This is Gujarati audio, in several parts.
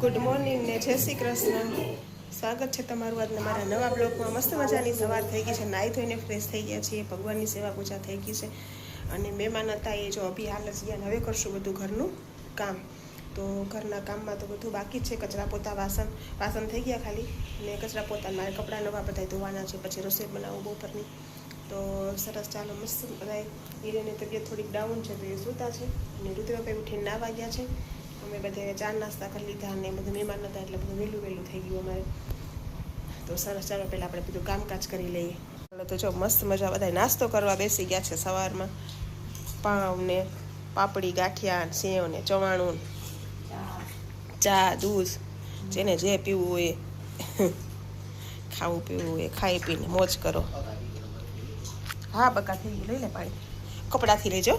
ગુડ મોર્નિંગ ને જય શ્રી કૃષ્ણ. સ્વાગત છે તમારું આજના મારા નવા બ્લોગમાં. મસ્ત મજાની સવાર થઈ ગઈ છે. નાહી ધોઈને ફ્રેશ થઈ ગયા છીએ. ભગવાનની સેવા પૂજા થઈ ગઈ છે. અને મહેમાન હતા એ જો અભી હાલ જ ગયા હવે કરશું બધું ઘરનું કામ. તો ઘરના કામમાં તો બધું બાકી છે. કચરા પોતા, વાસણ વાસણ થઈ ગયા ખાલી. ને કચરા પોતા મારે કપડાં નવા બધા ધોવાના છે. પછી રસોઈ બનાવું બપોરની તો સરસ ચાલો મસ્ત બધા હીરેની તબિયત થોડીક ડાઉન છે તો એ સૂતા છે. અને રુદ્રભાઈ ઉઠીને નાવા ગયા છે. અમે બધે ચા નાસ્તા કરી લીધા અને બધું મહેમાન હતા એટલે બધું વહેલું વહેલું થઈ ગયું અમારે. તો સરસ ચાલો પહેલાં આપણે બધું કામકાજ કરી લઈએ. તો જો મસ્ત મજા બધા નાસ્તો કરવા બેસી ગયા છે સવારમાં. પાવ ને પાપડી, ગાંઠિયા, સેવ ને ચવાણું ચા, દૂધ, જેને જે પીવું હોય ખાવું, પીવું હોય ખાઈ પીને મોજ કરો. હા, બકા, થઈ ગયું. લઈ લે પાણી. કપડાથી લેજો.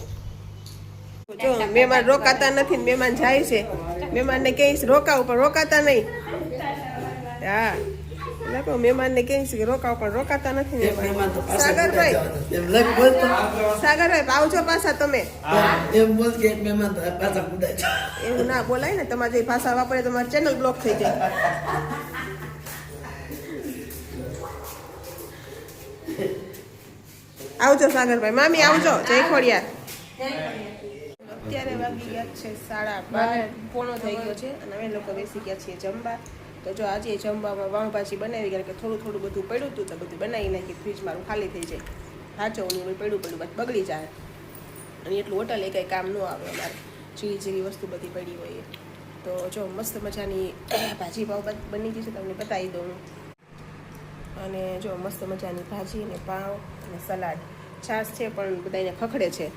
જો મહેમાન રોકાતા નથી ને મહેમાન જાય છે. મહેમાનને કહીશ રોકાવ પણ રોકાતા નહીં. હા. લખો મહેમાનને કહીશ કે રોકાવ પણ રોકાતા નથી મહેમાન. સાગરભાઈ. એમ સાગરભાઈ આવજો પાછા તમે. એમ બોલ કે મહેમાન પાછા કુદાય એવું ના બોલાય ને તમારે જે ભાષા વાપરે તો તમારી ચેનલ બ્લોક થઈ જાય. આવજો સાગરભાઈ. મામી આવજો. જય ગયા છે સાડા બાર પોણો થઈ ગયો છે અને અમે લોકો બેસી ગયા છીએ જમવા. તો જો આજે જમવામાં વાણભાજી બનાવી કારણ કે થોડું થોડું બધું પડ્યું હતું તો બધું બનાવી નાખી ફ્રીજ મારું ખાલી થઈ જાય. હાચવનું પડ્યું પડ્યું બસ બગડી જાય. અને એટલું હોટલ એ કાંઈ કામ ન આવે અમારે. જેવી જેવી વસ્તુ બધી પડી હોય તો જો મસ્ત મજાની ભાજી પાવ બની ગઈ છે તમને બતાવી દઉં. અને જો મસ્ત મજાની ભાજી અને પાવ અને સલાડ. છાશ છે પણ બધાને ખખડે છે.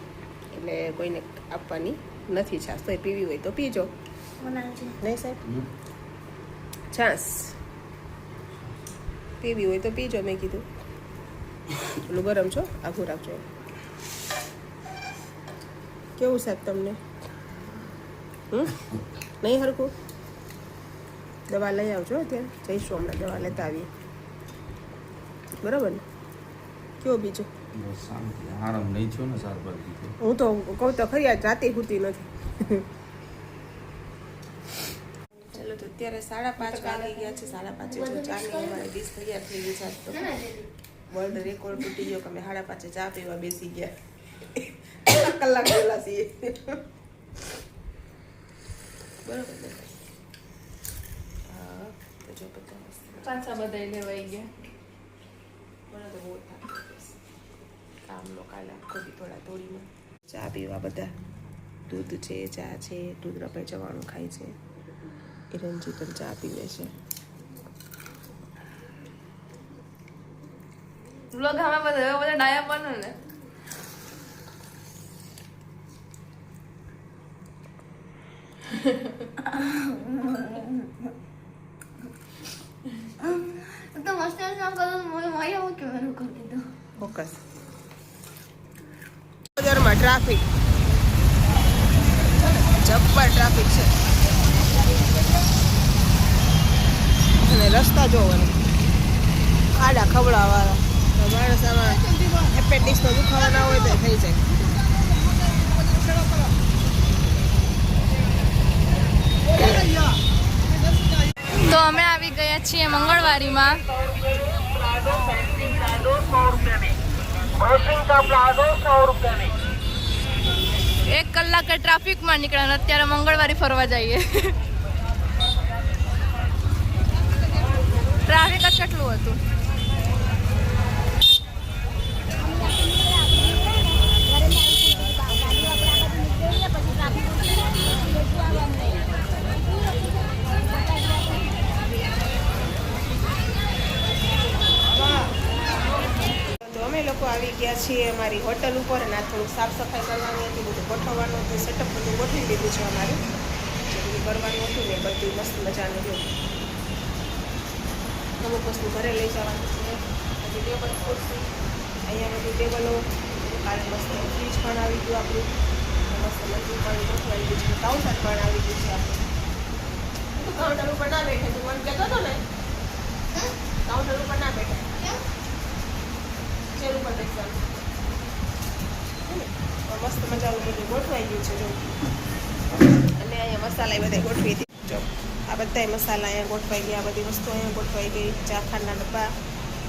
એટલે કોઈને આપવાની નથી છાશ તો પીવી હોય તો પીજો. નહીં સાહેબ? છાશ પીવી હોય તો પીજો મેં કીધું. પેલું ગરમ છો? આખું રાખજો. કેવું સાહેબ તમને? હમ? નહીં હરખું? દવા લઈ આવજો અત્યારે. જઈશું હમણાં દવા લેતા આવીએ. બરાબર ને? કેવો બીજો? શાંતિ. આરામ નહીં છો ને શાકભાજી તો. હું તો કહું તો ખરી આજ રાતે હોતી નથી. ચાલો તો અત્યારે સાડા પાંચ વાગી ગયા છે સાડા પાંચે જો ચાની અમારે ડીશ તૈયાર થઈ ગઈ છે તો. વર્લ્ડ રેકોર્ડ તૂટી ગયો કે અમે સાડા પાંચે ચા પીવા બેસી ગયા. કલાક પહેલા છીએ? બરોબર હા તો જો બધા પાછા બધા લેવાઈ ગયા. મને તો બહુ થાક. લાગે લોકા કાલે આખો દી થોડા તોડીમાં ચા પીવા બધા. દૂધ છે ચા છે દૂધ રપાઈ જવાનું ખાય છે. એરંજી પણ ચા પીવે છે. વ્લોગ આમાં બધા હવે બધા ડાયા બને ને. તો મસ્ત મારી આવું ફોકસ ટ્રાફિક. જબ્બર ટ્રાફિક છે. અને રસ્તા જોવાનું. ખાડા ખવડાવવાળા તો માણસ આમાં એપેન્ડિક્સનો દુખાવા ના હોય તો થઈ જાય. તો અમે આવી ગયા છીએ મંગળવારીમાં. એક કલાકે ટ્રાફિકમાં નીકળ્યા અત્યારે મંગળવારે ફરવા જઈએ. ટ્રાફિક જ કેટલું હતું તો અમે લોકો આવી ગયા છીએ અમારી હોટલ ઉપર અને આ થોડુંક સાફ સફાઈ કરવાની હતી બધું ગોઠવવાનું હતું સેટઅપ બધું ગોઠવી દીધું છે અમારે. જે બધું કરવાનું હતું ને બધું મસ્ત મજાનું હતું. અમુક વસ્તુ ઘરે લઈ જવાનું છે. પછી ટેબલ ખોરશી અહીંયા બધી ટેબલો કાલે મસ્ત ફ્રીજ પણ આવી ગયું આપણું. મસ્ત બધું પણ ગોઠવાઈ ગયું છે. કાઉન્ટર પણ આવી ગયું છે આપણું. તું કાઉન્ટર ઉપર ના બેઠે તું મને કહેતો હતો ને કાઉન્ટર ઉપર ના બેઠે. ચેર ઉપર બેસવાનું. મસ્ત મજાનું બધું ગોઠવાઈ ગયું છે જો અને અહીંયા મસાલા એ બધા ગોઠવી દીધું જો આ બધા મસાલા અહીંયા ગોઠવાઈ ગયા આ બધી વસ્તુ અહીંયા ગોઠવાઈ ગઈ ચાખાના ડબ્બા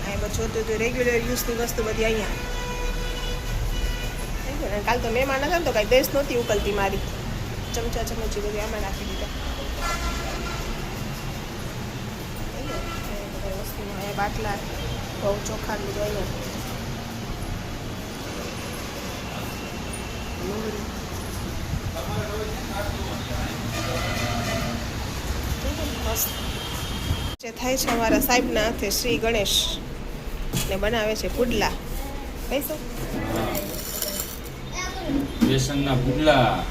અહીંયા જોતું હતું રેગ્યુલર યુઝની વસ્તુ બધી અહીંયા કાલ તો મહેમાન હતા ને તો કાંઈ બેસ નહોતી ઉકલતી મારી ચમચા ચમચી બધી આમાં નાખી દીધા. અહીંયા બાટલા બહુ ચોખા ને બધું અહીંયા ડુંગળી. મસ્ત જે થાય છે અમારા સાહેબના હાથે શ્રી ગણેશ ને બનાવે છે પુડલા. કહીશું બેસનના પુડલા.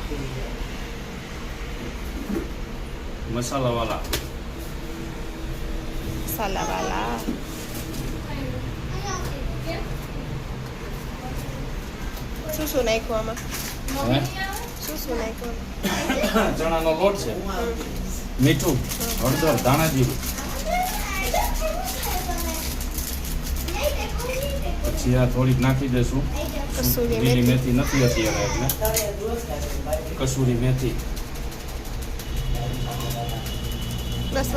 મસાલાવાલા. મસાલાવાલા. શું શું નાખ્યું આમાં? નાખ્યું ચણાનો લોટ છે. મીઠું હળદર ધાણા જીરું પછી આ થોડીક નાખી દેશું. કસૂરી લીલી મેથી. નથી અત્યારે એટલે. કસૂરી મેથી. બસ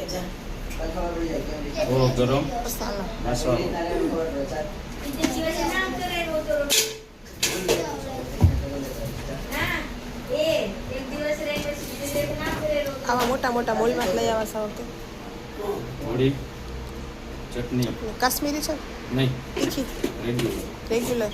નહીં બરોબર થોડો ગરમ મસાલો આવા મોટા મોટા મોલમાં લઈ આવવા સાવ ચટણી. કાશ્મીરી છે? નહીં. તીખી. રેગ્યુલર રેગ્યુલર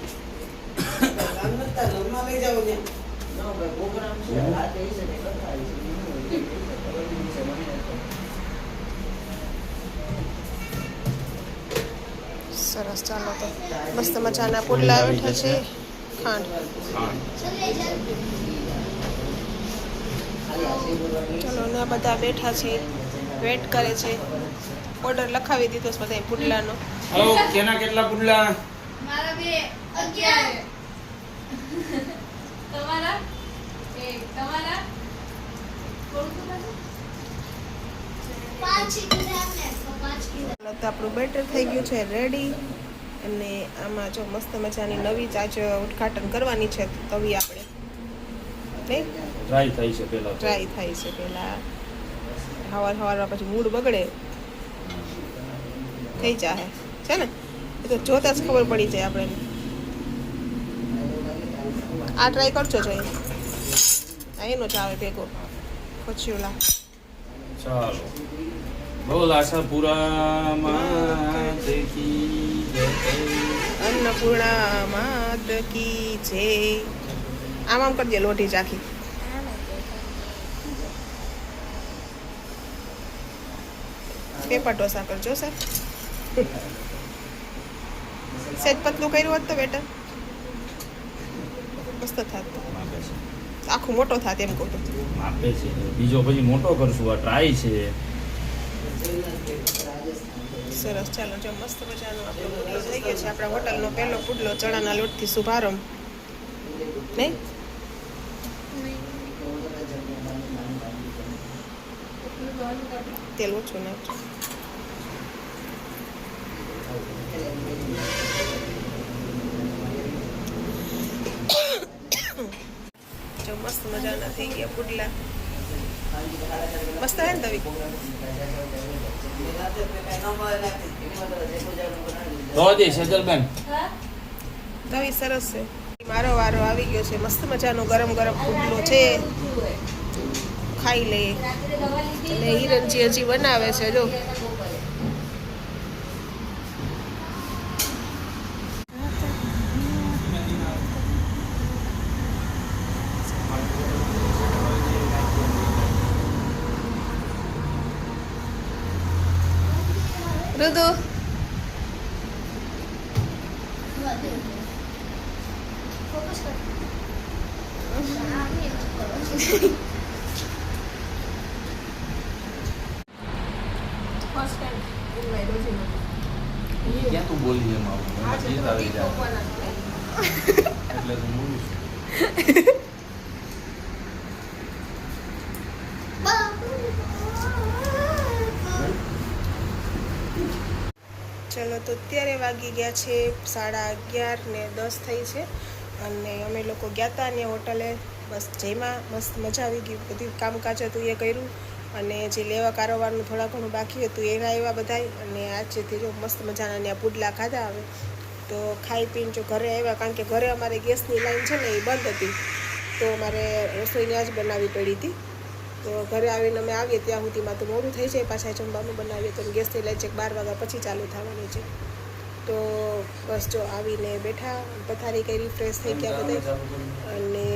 સરસ ચાલો તો. મસ્ત મજાના પુડલા બેઠા છે. ખાંડ. ચલો ને બધા બેઠા છે. વેટ કરે છે. ઓર્ડર લખાવી દીધો છે બધા પુડલાનો. હલો કેના કેટલા પુડલા? મારા બે અગિયાર. તમારા? એ તમારા? ચાલો તો આપણું બેટર થઈ ગયું છે રેડી અને આમાં જો મસ્ત મજાની નવી આજ ઉદઘાટન કરવાની છે તવી આપણે. ટ્રાય થાય છે પહેલા ટ્રાય થાય છે પહેલાં. હવાર હવારમાં પછી મૂડ બગડે. થઈ જાહે. છે ને? એ તો જોતા જ ખબર પડી જાય આપણે. આ ટ્રાય કરજો જોઈએ આ એનો જ આવે ભેગો. ખોચ્યુલા ચાલો. બોલ આશાપુરા માત કી અન્નપૂર્ણા માત કી જય આમ આમ કરજે લોઢી ચાખી પેપર ઢોસા કરજો સર સેજ પતલું કર્યું હોત તો બેટર મસ્ત થાત આખું મોટો થાત એમ કહું માપે છે. બીજો પછી મોટો કરશું. આ ટ્રાય છે. સરસ. ચાલો, જો મસ્ત મજાનો આપણો પુડલો થઈ ગયો છે. આપણા હોટલનો પહેલો પુડલો ચણાના લોટથી શુભારંભ. નહીં? તેલ ઓછું નાખજો. જો મસ્ત મજાના થઈ ગયા પુડલા. મસ્ત હે ને તવી તો દે સેજલબેન તવી સરસ છે. મારો વારો આવી ગયો છે. મસ્ત મજાનો ગરમ ગરમ ફૂડલો છે. ખાઈ લઈએ અને હિરણજી હજી બનાવે છે જો. રુદુ ક્યાં તું બોલી એમ આવું મને જીત આવી જાય એટલે તું બોલું ચલો, તો અત્યારે વાગી ગયા છે સાડા અગિયાર ને દસ થઈ છે. અને અમે લોકો ગયા હતા ને હોટલે. બસ જઈમાં મસ્ત મજા આવી ગઈ. બધું કામકાજ હતું એ કર્યું. અને જે લેવા કારોબારનું થોડા ઘણું બાકી હતું, એના આવ્યા બધાય. અને આજેથી જો મસ્ત મજાના ત્યાં પુડલા ખાધા આવે તો ખાઈ પીને જો ઘરે આવ્યા, કારણ કે ઘરે અમારે ગેસની લાઈન છે ને એ બંધ હતી. તો અમારે રસોઈ ત્યાં જ બનાવવી પડી હતી. તો ઘરે આવીને અમે આવીએ ત્યાં સુધીમાં તો મોડું થઈ જાય પાછા જમવાનું બનાવીએ તો ગેસની લાઈન ચેક બાર વાગ્યા પછી ચાલુ થવાની છે. તો બસ જો આવીને બેઠા, પથારી કરી ફ્રેશ થઈ ગયા બધા. અને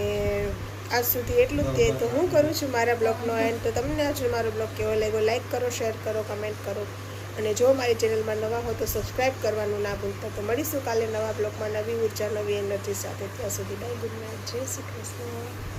આજ સુધી એટલું જ તે. તો હું કરું છું મારા બ્લોગનો એન્ડ તો તમને જો મારો બ્લોગ કેવો લાગ્યો? લાઈક કરો શેર કરો કમેન્ટ કરો. અને જો મારી ચેનલમાં નવા હો તો સબસ્ક્રાઈબ કરવાનું ના ભૂલતા. તો મળીશું કાલે નવા બ્લોગમાં નવી ઊર્જા, નવી એનર્જી સાથે. ત્યાં સુધી બાય ગુડ નાઇટ જય શ્રી કૃષ્ણ.